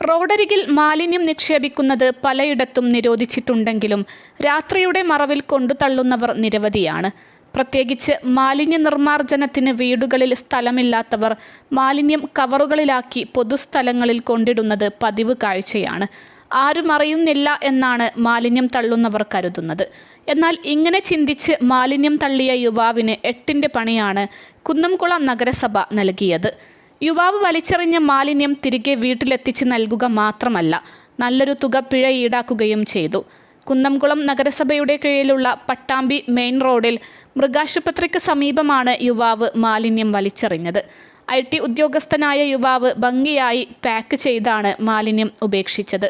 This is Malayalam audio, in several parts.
റോഡരികിൽ മാലിന്യം നിക്ഷേപിക്കുന്നത് പലയിടത്തും നിരോധിച്ചിട്ടുണ്ടെങ്കിലും രാത്രിയുടെ മറവിൽ കൊണ്ടുതള്ളുന്നവർ നിരവധിയാണ്. പ്രത്യേകിച്ച് മാലിന്യ നിർമ്മാർജനത്തിന് വീടുകളിൽ സ്ഥലമില്ലാത്തവർ മാലിന്യം കവറുകളിലാക്കി പൊതുസ്ഥലങ്ങളിൽ കൊണ്ടിടുന്നത് പതിവ് കാഴ്ചയാണ്. ആരും അറിയുന്നില്ല എന്നാണ് മാലിന്യം തള്ളുന്നവർ കരുതുന്നത്. എന്നാൽ ഇങ്ങനെ ചിന്തിച്ച് മാലിന്യം തള്ളിയ യുവാവിന് എട്ടിന്റെ പണിയാണ് കുന്നംകുളം നഗരസഭ നൽകിയത്. യുവാവ് വലിച്ചെറിഞ്ഞ മാലിന്യം തിരികെ വീട്ടിലെത്തിച്ച് നൽകുക മാത്രമല്ല നല്ലൊരു തുക പിഴ ഈടാക്കുകയും ചെയ്തു. കുന്നംകുളം നഗരസഭയുടെ കീഴിലുള്ള പട്ടാമ്പി മെയിൻ റോഡിൽ മൃഗാശുപത്രിക്ക് സമീപമാണ് യുവാവ് മാലിന്യം വലിച്ചെറിഞ്ഞത്. ഐ ടി ഉദ്യോഗസ്ഥനായ യുവാവ് ഭംഗിയായി പാക്ക് ചെയ്താണ് മാലിന്യം ഉപേക്ഷിച്ചത്.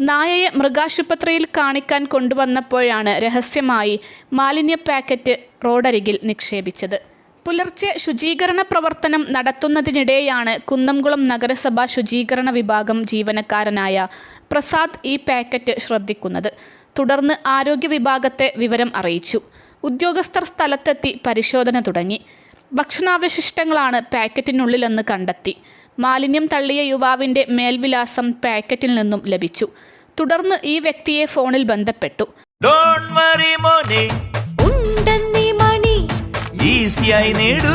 നായയെ മൃഗാശുപത്രിയിൽ കാണിക്കാൻ കൊണ്ടുവന്നപ്പോഴാണ് രഹസ്യമായി മാലിന്യ പാക്കറ്റ് റോഡരികിൽ നിക്ഷേപിച്ചത്. പുലർച്ചെ ശുചീകരണ പ്രവർത്തനം നടത്തുന്നതിനിടെയാണ് കുന്നംകുളം നഗരസഭ ശുചീകരണ വിഭാഗം ജീവനക്കാരനായ പ്രസാദ് ഈ പാക്കറ്റ് ശ്രദ്ധിക്കുന്നത്. തുടർന്ന് ആരോഗ്യ വിഭാഗത്തെ വിവരം അറിയിച്ചു. ഉദ്യോഗസ്ഥർ സ്ഥലത്തെത്തി പരിശോധന തുടങ്ങി. ഭക്ഷണാവശിഷ്ടങ്ങളാണ് പാക്കറ്റിനുള്ളിലെന്ന് കണ്ടെത്തി. മാലിന്യം തള്ളിയ യുവാവിന്റെ മേൽവിലാസം പാക്കറ്റിൽ നിന്നും ലഭിച്ചു. തുടർന്ന് ഈ വ്യക്തിയെ ഫോണിൽ ബന്ധപ്പെട്ടു. ഈസിയായി നേടൂ.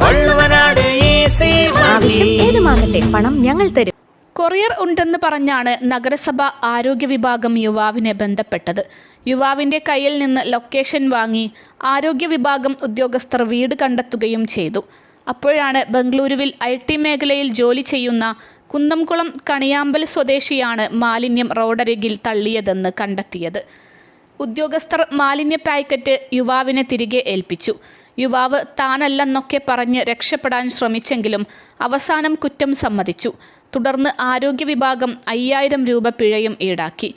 വള്ളുവനാട് ഈസി ആവശ്യം ഏതുമാകട്ടെ പണം ഞങ്ങൾ തരും. കൊറിയർ ഉണ്ടെന്ന് പറഞ്ഞാണ് നഗരസഭ ആരോഗ്യ വിഭാഗം യുവാവിനെ ബന്ധപ്പെട്ടത്. യുവാവിന്റെ കയ്യിൽ നിന്ന് ലൊക്കേഷൻ വാങ്ങി ആരോഗ്യ വിഭാഗം ഉദ്യോഗസ്ഥർ വീട് കണ്ടെത്തുകയും ചെയ്തു. അപ്പോഴാണ് ബംഗളൂരുവിൽ ഐ ടി മേഖലയിൽ ജോലി ചെയ്യുന്ന കുന്നംകുളം കണിയാമ്പൽ സ്വദേശിയാണ് മാലിന്യം റോഡരികിൽ തള്ളിയതെന്ന് കണ്ടെത്തിയത്. ഉദ്യോഗസ്ഥർ മാലിന്യ പാക്കറ്റ് യുവാവിനെ തിരികെ ഏൽപ്പിച്ചു. യുവാവ് താനല്ലെന്നൊക്കെ പറഞ്ഞ് രക്ഷപ്പെടാൻ ശ്രമിച്ചെങ്കിലും അവസാനം കുറ്റം സമ്മതിച്ചു. തുടർന്ന് ആരോഗ്യ വിഭാഗം അയ്യായിരം രൂപ പിഴയും ഈടാക്കി.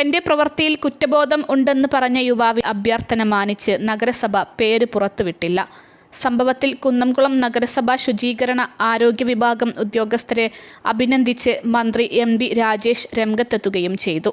തന്റെ പ്രവൃത്തിയിൽ കുറ്റബോധം ഉണ്ടെന്ന് പറഞ്ഞ യുവാവ് അഭ്യർത്ഥന മാനിച്ച് നഗരസഭ പേര് പുറത്തുവിട്ടില്ല. സംഭവത്തിൽ കുന്നംകുളം നഗരസഭാ ശുചീകരണ ആരോഗ്യ വിഭാഗം ഉദ്യോഗസ്ഥരെ അഭിനന്ദിച്ച് മന്ത്രി എം രാജേഷ് രംഗത്തെത്തുകയും ചെയ്തു.